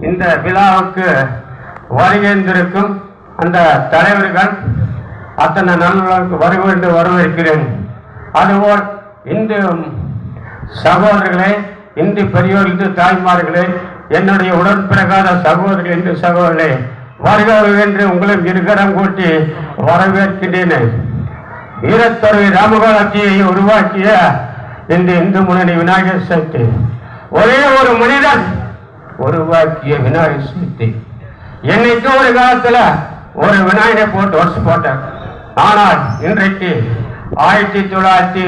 இந்த விழாவுக்கு வருகின்றிருக்கும் அந்த தலைவர்கள் அத்தனை நல்லவர்களுக்கு வருகின்ற வரவேற்கிறேன். அதுபோல் இந்து சகோதரர்களே இந்து பெரியோர் இந்து தாய்மார்களே என்னுடைய உடன்பிறகாத சகோதரர்கள் இந்து சகோதரர்களே வருக என்று உங்களும் இருகரம் கூட்டி வரவேற்கின்றேன். வீரத்துறை ராமகாலத்தியை உருவாக்கிய இந்த இந்து முன்னணி விநாயகர் சதுர்த்தி. ஒரே ஒரு மனிதன் உருவாக்கிய விநாயகர் சதுர்த்தி. என்னைக்கு ஒரு காலத்துல ஒரு விநாயகரை போட்டு வருஷம் போட்டேன் ஆனால் இன்றைக்கு ஆயிரத்தி தொள்ளாயிரத்தி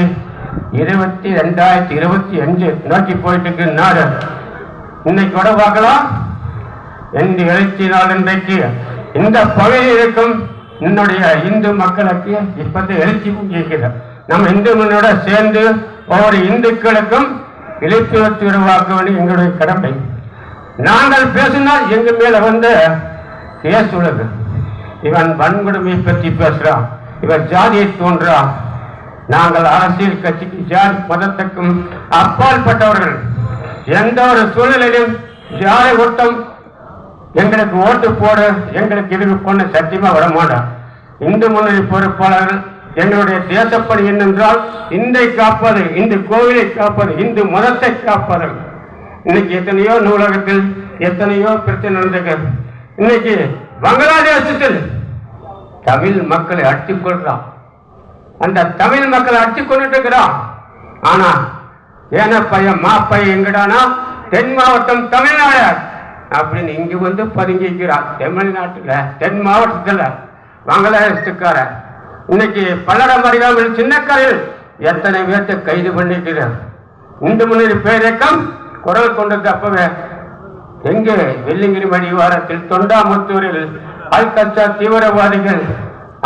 இருபத்தி ரெண்டாயிரத்தி இருபத்தி அஞ்சு நோக்கி போயிட்டு இருக்கு நாடு. இன்னைக்கு கூட பார்க்கலாம். என்று எழுச்சி நாள் இன்றைக்கு இந்த பகுதியில் இருக்கும் என்னுடைய இந்து மக்களுக்கு இப்போது எழுச்சி கேட்கிறது நம்ம இந்து மண்ணோட சேர்ந்து ஒவ்வொரு இந்துக்களுக்கும் இலக்கியத்தை உருவாக்க வேண்டிய எங்களுடைய கடமை. நாங்கள் பேசினால் எங்க மேல வந்து கேஸ் உள்ளது. இவன் வன்கொடுமை பற்றி பேசுறான். இவன் ஜாதியை தோன்றான். நாங்கள் அரசியல் கட்சிக்கு ஜாதி மதத்துக்கும் அப்பாற்பட்டவர்கள் எந்த ஒரு சூழ்நிலையிலும் ஜாதி ஓட்டம் எங்களுக்கு ஓட்டு போட எங்களுக்கு இதுக்கு பொண்ணு சத்தியமா விட இந்து முன்னணி பொறுப்பாளர்கள் எங்களுடைய தேசப்பணி என்னென்றால் இந்தை காப்பது இந்து கோவிலை காப்பது இந்து மதத்தை காப்பது. இன்னைக்கு எத்தனையோ நூலகத்தில் எத்தனையோ பிரச்சனை நடந்திருக்கு. இன்னைக்கு பங்களாதேசத்தில் தமிழ் மக்களை அடித்து கொள்றான். அந்த தமிழ் மக்களை அடித்து கொண்டுட்டு இருக்கிறான். ஆனா ஏன பையன் மாப்பையன் எங்கடானா? தென் மாவட்டம் தமிழ்நாடு. அப்படின்னு இங்கு வந்து பதுங்கிக்கிறான் தமிழ்நாட்டுல தென் மாவட்டத்தில் பங்களாதேசத்துக்கார இன்னைக்கு பல்லடம் அருகாமல் சின்னக்கரையில் எத்தனை பேர்த்தை கைது பண்ணிக்கிறார் இந்து முன்னணி பேரக்கம் குரல் கொண்டது அப்பவே எங்கே வெள்ளிங்கிரி மடிவாரத்தில் தொண்டாமுத்தூரில் அல்கச்சா தீவிரவாதிகள்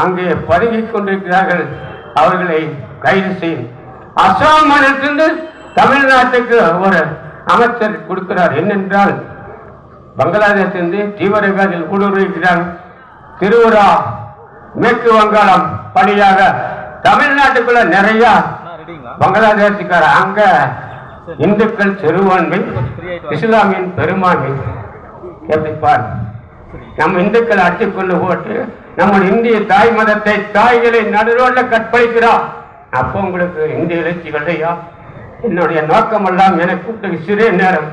அங்கே பதுங்கிக் கொண்டிருக்கிறார்கள். அவர்களை கைது செய்யும் அசாம் மாநிலத்திலிருந்து தமிழ்நாட்டுக்கு ஒரு அமைச்சர் கொடுக்கிறார். என்னென்றால் பங்களாதேஷிலிருந்து தீவிரவாதிகள் ஊடுருவிக்கிறார் திருவுரா மேற்கு வங்காளம் வழியாக தமிழ்நாட்டுக்குள்ள நிறைய பங்களாதேஷுக்கார அங்க இந்துக்கள் சிறுபான்மை இஸ்லாமியன் பெரும்பான்மை எப்படி பார் நம்ம இந்துக்களை அடித்துக்கொண்டு போட்டு நம்ம இந்திய தாய் மதத்தை தாய்களை நடுரோட்ல கற்பழிக்கிறோம் அப்போ உங்களுக்கு இந்திய எழுச்சிகள் இல்லையா என்னுடைய நோக்கம் எல்லாம் எனக்கு கூப்பிட்டு சிறிய நேரம்.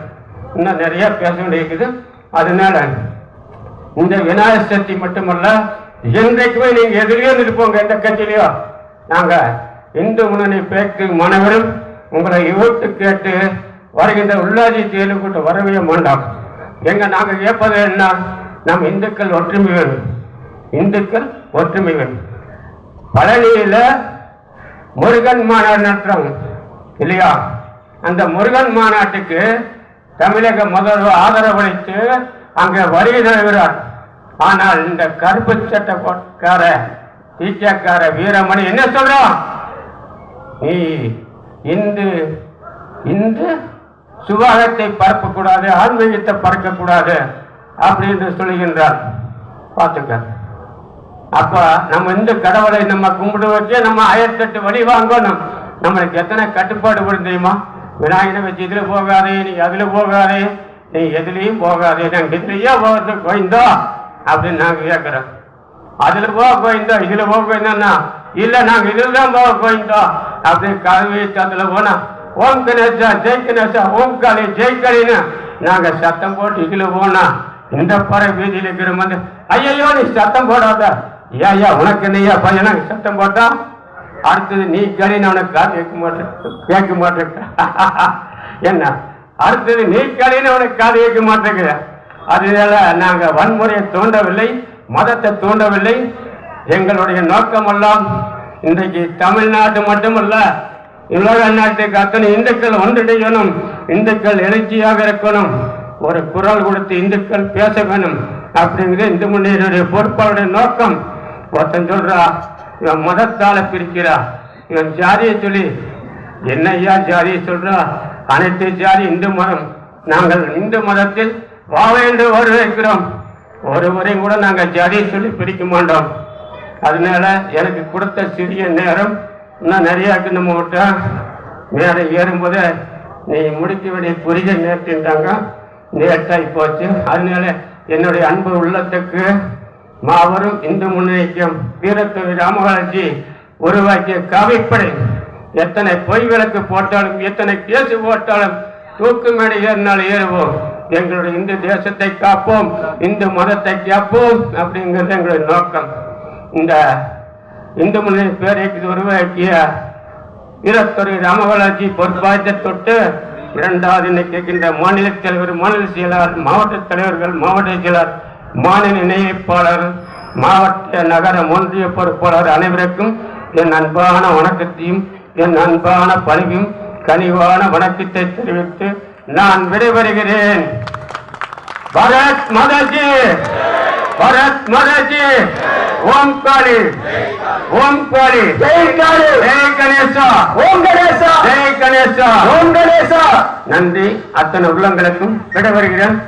இன்னும் நிறைய பேச வேண்டியிருக்குது அதனால இந்த விநாயகர் சதுர்த்தி மட்டுமல்ல என்றைக்குமே நீங்க எதிரியே இருப்போங்க எந்த கட்சியிலையோ? நாங்க இந்து முன்னணி பேக்கு மாணவரும் உங்களை ஓட்டு கேட்டு வருகின்ற உள்ளாட்சி தேர்தல் கூட்ட வரவே மாட்டோம் எங்க நாங்க கேட்பது என்ன? நம் இந்துக்கள் ஒற்றுமை வேணும். இந்துக்கள் ஒற்றுமை வேணும். பழனியில முருகன் மாநாடு நடத்துறோம் இல்லையா? அந்த முருகன் மாநாட்டுக்கு தமிழக முதல்வர் ஆதரவளித்து அங்கே வருகை தருகிறார். ஆனால் இந்த கருப்பு சட்டக்கார டீச்சர்கார வீரமணி என்ன சொல்றான்? நீ இந்து இந்து சுபாகத்தை பரப்பக்கூடாது ஆன்மீகத்தை பறக்கக்கூடாது அப்படின்னு சொல்லுகின்றார். பார்த்துக்க. அப்ப நம்ம இந்த கடவுளை நம்ம கும்பிடு வச்சு நம்ம ஆயிரத்தெட்டு வழி வாங்கணும். நம்மளுக்கு எத்தனை கட்டுப்பாடு வரும் தெரியுமா? விநாயகனை வச்சு இதுல போகாதே நீ அதுல போகாதே நீ எதுலேயும் போகாதே நாங்க இதுலயே போகிறது கோயந்தோ அப்படின்னு நாங்க கேட்கிறோம் அதுல போக கோயந்தோ இதுல போக கோயந்தோன்னா இல்ல நாங்க இதுதான் போக போயிட்டோம் அப்படின்னு கதவி அதுல போனா ஓம் கணேசா ஜெய் கணேசா ஓம் காளி ஜெய் காளின்னு. நாங்க சத்தம் போட்டு இதுல போனா இந்த பறை வீதியில் இருக்கிற வந்து ஐயையோ நீ சத்தம் போடாத. ஐயா ஐயா உனக்கு என்னையா பையனா சத்தம் போட்டா? அடுத்தது நீ கடின்னு அவனுக்கு காது கேட்க மாட்டேன் கேட்க மாட்டேன். என்ன? அடுத்தது நீ கடின்னு அவனுக்கு காது கேட்க மாட்டேங்கிற. அதனால நாங்க வன்முறையை தூண்டவில்லை மதத்தை தூண்டவில்லை எங்களுடைய நோக்கமெல்லாம் இன்றைக்கு தமிழ்நாடு மட்டுமல்ல உலக நாட்டுக்கு அத்தனை இந்துக்கள் ஒன்றிணையணும் இந்துக்கள் எழுச்சியாக இருக்கணும் ஒரு குரல் கொடுத்து இந்துக்கள் பேச வேணும் அப்படிங்கிறது இந்து முன்னேறிய பொறுப்பாளருடைய நோக்கம். ஒருத்தன் சொல்றா இவன் மதத்தால பிரிக்கிறா. இவன் ஜாதியை சொல்லி என்னையா ஜாதியை சொல்றா? அனைத்து ஜாதி இந்து மதம் நாங்கள் இந்து மதத்தில் வாழ என்று வருகிறோம் ஒருவரையும் கூட நாங்கள் ஜாதியை சொல்லி பிரிக்க மாட்டோம். அதனால எனக்கு கொடுத்த சிறிய நேரம் இன்னும் நிறையா இருக்கு. நம்ம விட்டா மேலே ஏறும்போது நீ முடிக்க வேண்டிய புரிய நேர்த்தின்றாங்க லேட்டாகி போச்சு. அதனால என்னுடைய அன்பு உள்ளத்துக்கு மாபெரும் இந்து முன்னேற்றம் வீரத்துறை ராமகாலஜி உருவாக்கிய கவிப்படை. எத்தனை பொய் விளக்கு போட்டாலும் எத்தனை கேசு போட்டாலும் தூக்கு மேடை ஏறினால் ஏறுவோம். எங்களுடைய இந்து தேசத்தை காப்போம். இந்து மதத்தை காப்போம். அப்படிங்கிறது எங்களுடைய நோக்கம். இந்த இந்து முன்னணி பேரைக்கு உருவாக்கிய வீரத்துறை ராமபாலாஜி பொறுப்பாய்த்த தொட்டு இரண்டாவது இன்னைக்கு இருக்கின்ற மாநில தலைவர் மாநில செயலாளர் மாவட்ட தலைவர்கள் மாவட்ட செயலாளர் மாநில இணைப்பாளர் மாவட்ட நகர ஒன்றிய பொறுப்பாளர் அனைவருக்கும் என் அன்பான வணக்கத்தையும் என் அன்பான பணியும் கனிவான வணக்கத்தை தெரிவித்து நான் விடைபெறுகிறேன். பரத் மதர்ஜி பரத் மதஜி ஓம் காளி. ஓம் காளி. ஜெய் காளி. ஜெய் கணேசா. ஓம் கணேசா. ஜெய் கணேசா. ஓம் கணேசா. நன்றி. அத்தனை உள்ளங்களுக்கும் விடைபெறுகிறேன்.